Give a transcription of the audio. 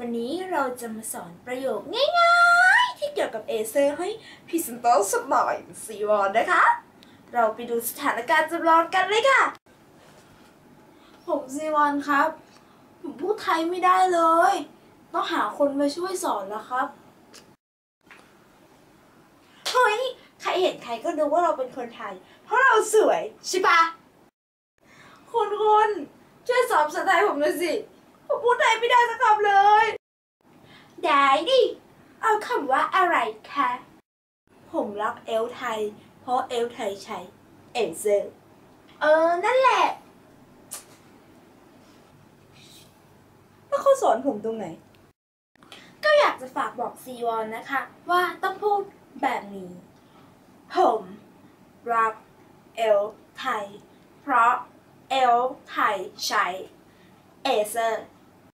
วันนี้เราจะมาสอนประโยคง่ายๆ ที่เกี่ยวกับเอเซอร์ให้พรีเซนเตอร์สมัยซีวอนนะคะ เราไปดูสถานการณ์จำลองกันเลยค่ะ ผมซีวอนครับ ผมพูดไทยไม่ได้เลย ต้องหาคนมาช่วยสอนแล้วครับ เฮ้ย ใครเห็นใครก็รู้ว่าเราเป็นคนไทย เพราะเราสวยใช่ปะคุณคุณช่วยสอนภาษาไทยผมหน่อยสิ ผมพูดไทยไม่ได้สักคำเลย ได้ดิ เอาคำว่าอะไรคะผมรักเอลไทย เพราะเอลไทยใช้เอเซอร์เออ นั่นแหละ แล้วเขาสอนผมตรงไหน ก็อยากจะฝากบอกซีวอนนะคะ ว่าต้องพูดแบบนี้ ผม รักเอลไทย เพราะเอลไทยใช้เอเซอร์